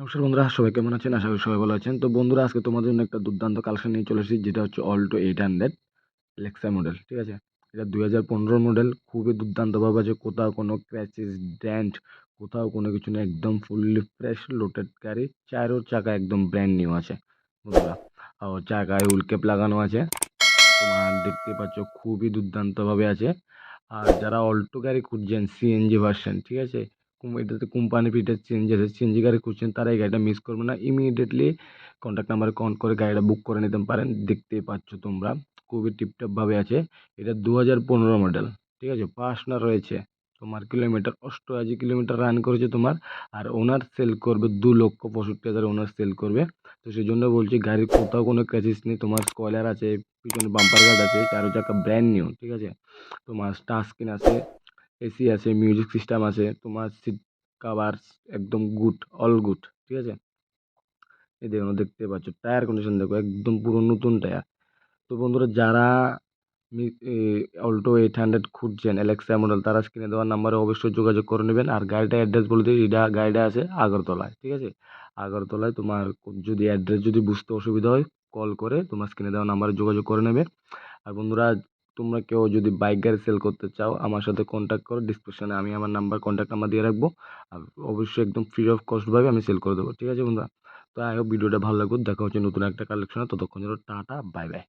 নমস্কার বন্ধুরা, সবাই কেমন আছেন? আশা করি সবাই ভালো আছেন। তো বন্ধুরা, আজকে তোমাদের জন্য একটা দুর্দান্ত কালেকশন নিয়ে চলে এসেছি, যেটা হচ্ছে অল্টো এইট হান্ড্রেড লেক্সা মডেল ঠিক আছে? এটা দুই হাজার পনেরো মডেল খুবই দুর্দান্তভাবে আছে, কোথাও কোনো ক্র্যাচেস ড্যান্ট কোথাও কোনো কিছু নেই, একদম ফুললি ফ্রেশ লোটেড গাড়ি, চারো চাকা একদম ব্র্যান্ড নিউ আছে, বন্ধুরা। আর চাকায় উইলকেপ লাগানো আছে, তোমার দেখতে পাচ্ছ খুবই দুর্দান্তভাবে আছে। আর যারা অল্টো গাড়ি খুঁজছেন সিএনজি ভার্সন ঠিক আছে? এটাতে কোম্পানি ফিটেড চেঞ্জ আছে সিএনজি গাড়ি খুঁজছেন তারা এই গাড়িটা মিস করবে না। ইমিডিয়েটলি কন্ট্যাক্ট নাম্বারে কল করে গাড়িটা বুক করে নিতে পারেন। দেখতেই পাচ্ছ তোমরা খুবই টিপটপভাবে আছে। এটা দু হাজার পনেরো মডেল ঠিক আছে? পার্সোনাল রয়েছে। তোমার কিলোমিটার অষ্টআশি কিলোমিটার রান করেছে তোমার। আর ওনার সেল করবে দু লক্ষ পঁয়ষট্টি হাজার ওনার সেল করবে। তো সেই জন্য বলছি, গাড়ির কোথাও কোনো ক্র্যাচেস নেই। তোমার স্পয়লার আছে, পিছনে বাম্পার গার্ড আছে, চারো চাকা ব্র্যান্ড নিউ ঠিক আছে? তোমার টাচ স্ক্রিন আছে এসি আছে মিউজিক সিস্টেম আছে, তোমার সিট কাভার একদম গুড অল গুড ঠিক আছে? এই দেখুন দেখতে পাচ্ছ টায়ার কন্ডিশন দেখো, একদম পুরো নতুন টায়ার তো বন্ধুরা, যারা অল্টো এইট হান্ড্রেড খুঁজছেন এলেক্সা মডেল তারা স্ক্রিনে দেওয়ার নাম্বারে অবশ্যই যোগাযোগ করে নেবেন। আর গাড়িটা অ্যাড্রেস বলে দিই এটা গাড়িটা আছে আগরতলায়, ঠিক আছে? আগরতলায় তোমার যদি অ্যাড্রেস যদি বুঝতে অসুবিধা হয় কল করে তোমার স্ক্রিনে দেওয়া নাম্বারে যোগাযোগ করে নেবে। আর বন্ধুরা তোমরা কেউ যদি বাইক গাড়ি সেল করতে চাও, আমার সাথে কন্ট্যাক্ট করো ডিসক্রিপশানে আমি আমার নাম্বার কন্ট্যাক্ট নাম্বার দিয়ে রাখব। আর অবশ্যই একদম ফ্রি অফ কস্টভাবে আমি সেল করে দেবো, ঠিক আছে বন্ধুরা? তো আই হোপ ভিডিওটা ভালো লাগবে দেখা হচ্ছে নতুন একটা কালেকশনে ততক্ষণ জন্য টাটা বাই বাই